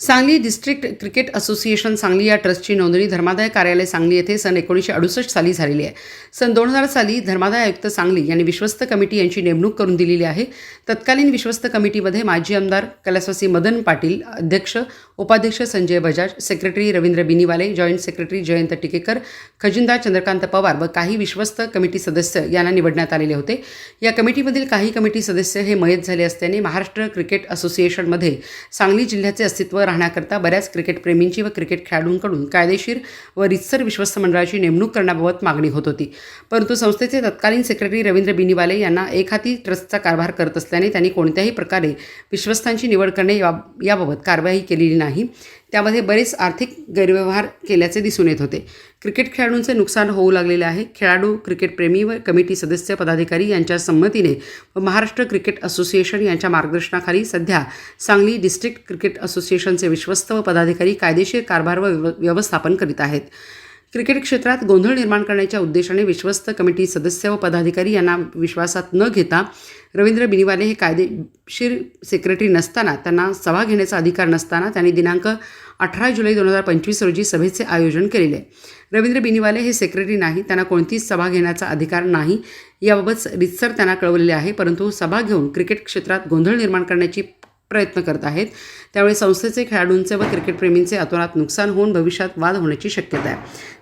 Sangli district cricket association Sangli या ट्रस्टची नोंदणी धर्मादाय कार्यालय सांगली येथे सन एकोणीसशे अडुसष्ट साली झालेली आहे. सन दोन हजार साली धर्मादाय आयुक्त सांगली यांनी विश्वस्त कमिटी यांची नेमणूक करून दिलेली आहे. तत्कालीन विश्वस्त कमिटीमध्ये माजी आमदार कैलासवासी मदन पाटील अध्यक्ष उपाध्यक्ष Sanjay Bajaj secretary Ravindra Biniwale joint secretary Jayant Tikekar खजिनदार Chandrakant Pawar व काही विश्वस्त कमिटी सदस्य यांना निवडण्यात आलेले होते. या कमिटीमधील काही कमिटी सदस्य हे मयत झाले असल्याने महाराष्ट्र क्रिकेट असोसिएशनमध्ये सांगली जिल्ह्याचे अस्तित्व राहण्याकरता बऱ्याच क्रिकेटप्रेमींची व क्रिकेट खेळाडूंकडून कायदेशीर व रितसर विश्वस्त मंडळाची नेमणूक करण्याबाबत मागणी होत होती. परंतु संस्थेचे तत्कालीन सेक्रेटरी रवींद्र बिनीवाले यांना एकहाती ट्रस्टचा कारभार करत असल्याने त्यांनी कोणत्याही प्रकारे विश्वस्तांची निवड करणे या याबाबत कारवाई केलेली नाही. त्यामध्ये बरेच आर्थिक गैरव्यवहार केल्याचे दिसून येत होते. क्रिकेट खेळाडूंचे नुकसान होऊ लागलेले आहे. खेळाडू क्रिकेटप्रेमी व कमिटी सदस्य पदाधिकारी यांच्या संमतीने व महाराष्ट्र क्रिकेट असोसिएशन यांच्या मार्गदर्शनाखाली सध्या सांगली डिस्ट्रिक्ट क्रिकेट असोसिएशनचे विश्वस्त व पदाधिकारी कायदेशीर कारभार व व्यवस्थापन करीत आहेत. क्रिकेट क्षेत्रात गोंधळ निर्माण करण्याच्या उद्देशाने विश्वस्त कमिटी सदस्य व पदाधिकारी यांना विश्वासात न घेता रवींद्र बिनीवाले हे कायदेशीर सेक्रेटरी नसताना त्यांना सभा घेण्याचा अधिकार नसताना त्यांनी दिनांक अठरा जुलै दोन हजार पंचवीस रोजी सभेचे आयोजन केलेले. आहे रवींद्र बिनीवाले हे सेक्रेटरी नाही त्यांना कोणतीच सभा घेण्याचा अधिकार नाही याबाबत रितसर त्यांना कळवलेले आहे परंतु सभा घेऊन क्रिकेट क्षेत्रात गोंधळ निर्माण करण्याची प्रयत्न करत आहेत. त्यामुळे संस्थेचे खेळाडूंचे व क्रिकेटप्रेमींचे अतोनात नुकसान होऊन भविष्यात वाद होण्याची शक्यता आहे.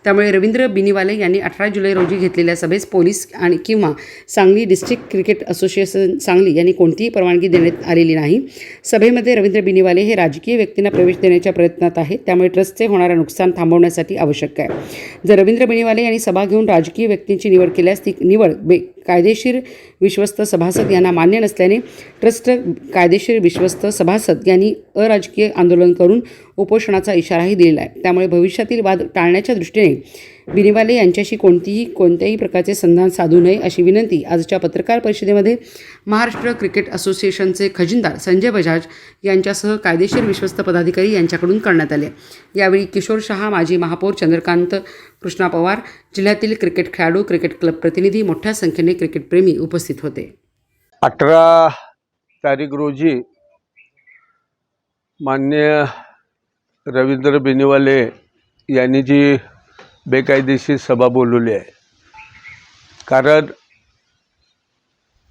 त्यामुळे रवींद्र बिनीवाले यांनी अठरा जुलै रोजी घेतलेल्या सभेस पोलीस आणि किंवा Sangli district cricket association Sangli यांनी कोणतीही परवानगी देण्यात आलेली नाही. सभेमध्ये रवींद्र बिनीवाले हे राजकीय व्यक्तींना प्रवेश देण्याच्या प्रयत्नात आहेत. त्यामुळे ट्रस्टचे होणारं नुकसान थांबवण्यासाठी आवश्यक आहे. जर रवींद्र बिनीवाले यांनी सभा घेऊन राजकीय व्यक्तींची निवड केल्यास ती निवड बे कायदेशीर विश्वस्त सभासद यांना मान्य नसल्याने ट्रस्ट कायदेशीर विश्वस्त सभासद यांनी अराजकीय आंदोलन करून उपोषणाचा इशाराही दिलेला आहे. त्यामुळे भविष्यातील वाद टाळण्याच्या दृष्टीने बिनीवाले यांच्याशी कोणतीही कोणत्याही प्रकारचे संधान साधू नये अशी विनंती आजच्या पत्रकार परिषदेमध्ये महाराष्ट्र क्रिकेट असोसिएशनचे खजिनदार संजय बजाज यांच्यासह कायदेशीर विश्वस्त पदाधिकारी यांच्याकडून करण्यात आले. यावेळी किशोर शहा माजी महापौर चंद्रकांत कृष्णा पवार जिल्ह्यातील क्रिकेट खेळाडू क्रिकेट क्लब प्रतिनिधी मोठ्या संख्येने क्रिकेटप्रेमी उपस्थित होते. अठरा तारीख रोजी मान्य रवींद्र बेनीवाले यांनी जी बेकायदेशीर सभा बोलवली आहे. कारण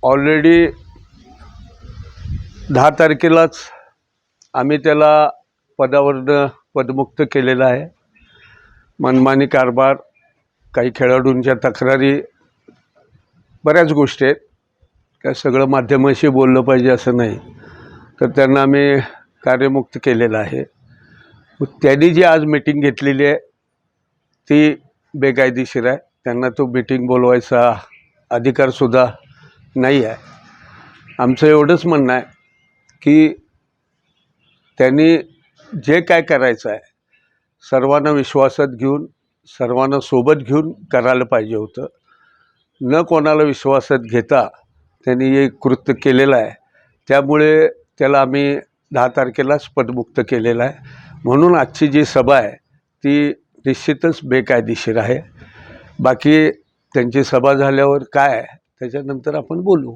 ऑलरेडी दहा तारखेलाच आम्ही त्याला पदावरनं पदमुक्त केलेलं आहे. मनमानी कारभार काही खेळाडूंच्या तक्रारी बऱ्याच गोष्टी आहेत. काय सगळं माध्यमाशी बोललं पाहिजे असं नाही. तर त्यांना आम्ही कार्यमुक्त केलेलं आहे. त्यांनी जी आज मीटिंग घेतलेली आहे ती बेकायदेशीर आहे. त्यांना तो मिटिंग बोलवायचा अधिकारसुद्धा नाही आहे. आमचं एवढंच म्हणणं आहे की त्यांनी जे काय करायचं आहे सर्वांना विश्वासात घेऊन सर्वांना सोबत घेऊन करायला पाहिजे होतं. न कोणाला विश्वासात घेता त्यांनी हे कृत्य केलेलं आहे. त्यामुळे त्याला आम्ही दहा तारखेलाच पदमुक्त केलेलं आहे. म्हणून आजची जी सभा आहे ती निश्चितच बेकायदेशीर आहे. बाकी त्यांची सभा झाल्यावर काय त्याच्यानंतर आपण बोलू.